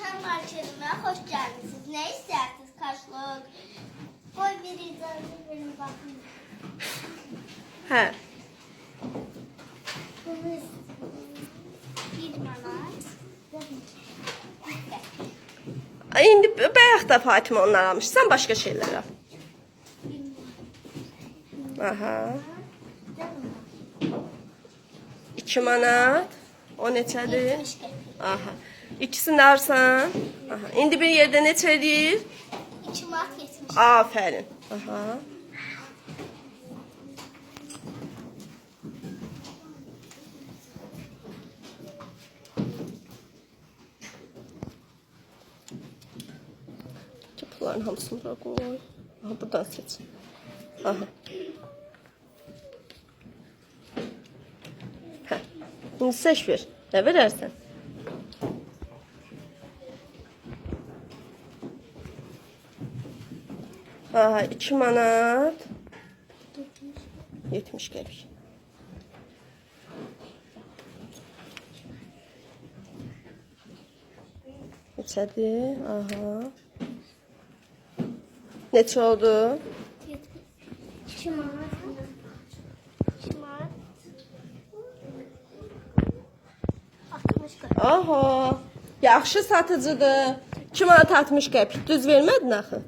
Şen marketime hoş geldiniz. Ne istersiniz karşılık? Koy bir icazı verin bakın. Hə. Bunu. Bir manat. İndi bayaq da Fatimə ondan almışsan, başqa şeylər al. Aha. 2 manat. O neçədir? Yetmiş qəpik. Aha. İkisini alsan. Aha. İndi bir yerdə neçə edir? İki manat yetmiş. Afərin. Aha. Bunların hamısını bura qoy. Aha, buradan seç. Aha. İndi seç ver. Nə verərsən? Aha, 2 manat. 70 qəpik. Neçədir? Aha. Neçə oldu? Yetmiş. İki manat. Aha. Yaxşı satıcıdır. 2 manat 60 qəpik. Düz vermədin axı.